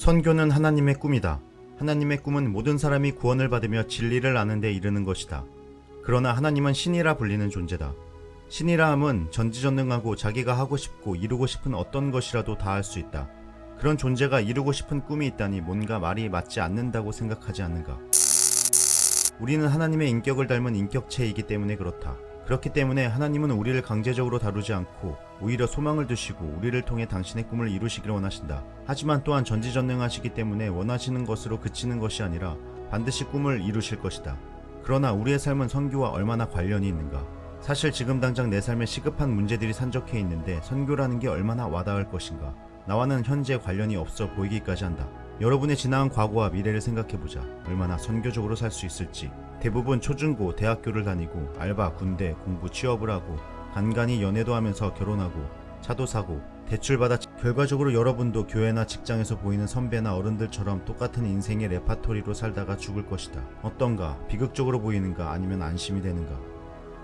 선교는 하나님의 꿈이다. 하나님의 꿈은 모든 사람이 구원을 받으며 진리를 아는 데 이르는 것이다. 그러나 하나님은 신이라 불리는 존재다. 신이라 함은 전지전능하고 자기가 하고 싶고 이루고 싶은 어떤 것이라도 다 할 수 있다. 그런 존재가 이루고 싶은 꿈이 있다니 뭔가 말이 맞지 않는다고 생각하지 않는가? 우리는 하나님의 인격을 닮은 인격체이기 때문에 그렇다. 그렇기 때문에 하나님은 우리를 강제적으로 다루지 않고 오히려 소망을 두시고 우리를 통해 당신의 꿈을 이루시기를 원하신다. 하지만 또한 전지전능하시기 때문에 원하시는 것으로 그치는 것이 아니라 반드시 꿈을 이루실 것이다. 그러나 우리의 삶은 선교와 얼마나 관련이 있는가? 사실 지금 당장 내 삶에 시급한 문제들이 산적해 있는데 선교라는 게 얼마나 와닿을 것인가? 나와는 현재 관련이 없어 보이기까지 한다. 여러분의 지나간 과거와 미래를 생각해보자. 얼마나 선교적으로 살 수 있을지. 대부분 초중고, 대학교를 다니고 알바, 군대, 공부, 취업을 하고 간간히 연애도 하면서 결혼하고 차도 사고 대출받아 결과적으로 여러분도 교회나 직장에서 보이는 선배나 어른들처럼 똑같은 인생의 레파토리로 살다가 죽을 것이다. 어떤가? 비극적으로 보이는가? 아니면 안심이 되는가?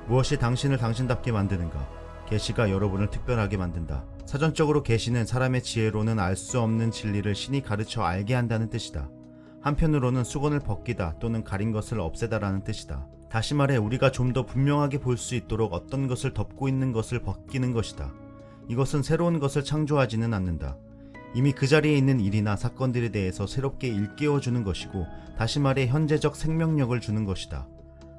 무엇이 당신을 당신답게 만드는가? 계시가 여러분을 특별하게 만든다. 사전적으로 계시는 사람의 지혜로는 알 수 없는 진리를 신이 가르쳐 알게 한다는 뜻이다. 한편으로는 수건을 벗기다 또는 가린 것을 없애다라는 뜻이다. 다시 말해 우리가 좀 더 분명하게 볼 수 있도록 어떤 것을 덮고 있는 것을 벗기는 것이다. 이것은 새로운 것을 창조하지는 않는다. 이미 그 자리에 있는 일이나 사건들에 대해서 새롭게 일깨워주는 것이고 다시 말해 현재적 생명력을 주는 것이다.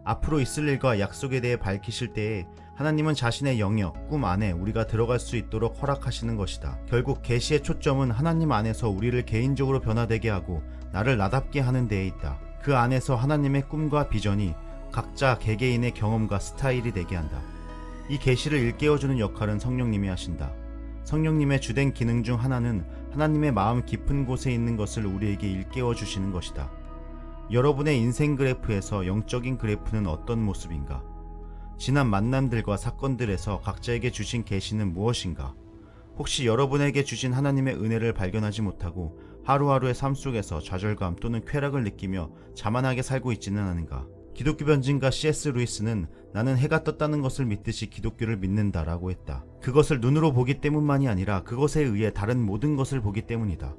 앞으로 있을 일과 약속에 대해 밝히실 때에 하나님은 자신의 영역, 꿈 안에 우리가 들어갈 수 있도록 허락하시는 것이다. 결국 계시의 초점은 하나님 안에서 우리를 개인적으로 변화되게 하고 나를 나답게 하는 데에 있다. 그 안에서 하나님의 꿈과 비전이 각자 개개인의 경험과 스타일이 되게 한다. 이 계시를 일깨워주는 역할은 성령님이 하신다. 성령님의 주된 기능 중 하나는 하나님의 마음 깊은 곳에 있는 것을 우리에게 일깨워 주시는 것이다. 여러분의 인생 그래프에서 영적인 그래프는 어떤 모습인가? 지난 만남들과 사건들에서 각자에게 주신 계시는 무엇인가? 혹시 여러분에게 주신 하나님의 은혜를 발견하지 못하고 하루하루의 삶 속에서 좌절감 또는 쾌락을 느끼며 자만하게 살고 있지는 않은가? 기독교 변진가 C.S. 루이스는 나는 해가 떴다는 것을 믿듯이 기독교를 믿는다라고 했다. 그것을 눈으로 보기 때문만이 아니라 그것에 의해 다른 모든 것을 보기 때문이다.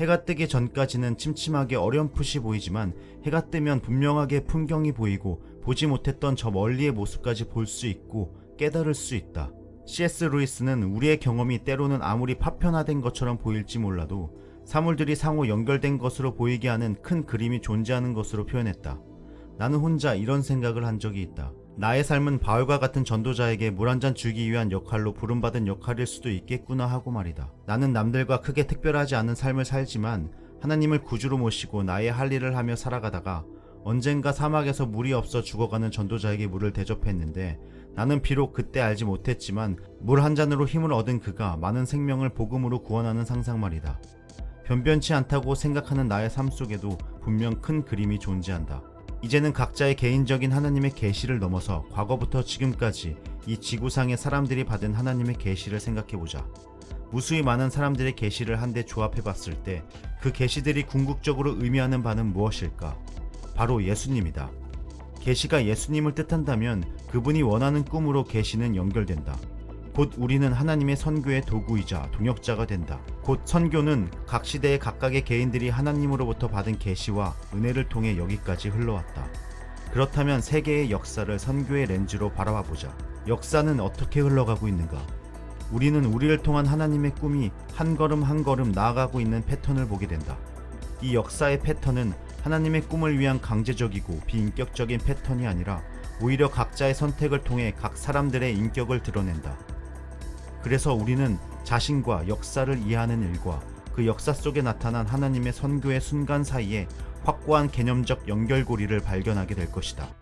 해가 뜨기 전까지는 침침하게 어렴풋이 보이지만 해가 뜨면 분명하게 풍경이 보이고 보지 못했던 저 멀리의 모습까지 볼 수 있고 깨달을 수 있다. C.S. 루이스는 우리의 경험이 때로는 아무리 파편화된 것처럼 보일지 몰라도 사물들이 상호 연결된 것으로 보이게 하는 큰 그림이 존재하는 것으로 표현했다. 나는 혼자 이런 생각을 한 적이 있다. 나의 삶은 바울과 같은 전도자에게 물 한 잔 주기 위한 역할로 부름받은 역할일 수도 있겠구나 하고 말이다. 나는 남들과 크게 특별하지 않은 삶을 살지만 하나님을 구주로 모시고 나의 할 일을 하며 살아가다가 언젠가 사막에서 물이 없어 죽어가는 전도자에게 물을 대접했는데 나는 비록 그때 알지 못했지만 물 한 잔으로 힘을 얻은 그가 많은 생명을 복음으로 구원하는 상상 말이다. 변변치 않다고 생각하는 나의 삶 속에도 분명 큰 그림이 존재한다. 이제는 각자의 개인적인 하나님의 계시를 넘어서 과거부터 지금까지 이 지구상의 사람들이 받은 하나님의 계시를 생각해 보자. 무수히 많은 사람들의 계시를 한데 조합해 봤을 때 그 계시들이 궁극적으로 의미하는 바는 무엇일까? 바로 예수님이다. 계시가 예수님을 뜻한다면 그분이 원하는 꿈으로 계시는 연결된다. 곧 우리는 하나님의 선교의 도구이자 동역자가 된다. 곧 선교는 각 시대의 각각의 개인들이 하나님으로부터 받은 계시와 은혜를 통해 여기까지 흘러왔다. 그렇다면 세계의 역사를 선교의 렌즈로 바라봐 보자. 역사는 어떻게 흘러가고 있는가? 우리는 우리를 통한 하나님의 꿈이 한 걸음 한 걸음 나아가고 있는 패턴을 보게 된다. 이 역사의 패턴은 하나님의 꿈을 위한 강제적이고 비인격적인 패턴이 아니라 오히려 각자의 선택을 통해 각 사람들의 인격을 드러낸다. 그래서 우리는 자신과 역사를 이해하는 일과 그 역사 속에 나타난 하나님의 선교의 순간 사이에 확고한 개념적 연결고리를 발견하게 될 것이다.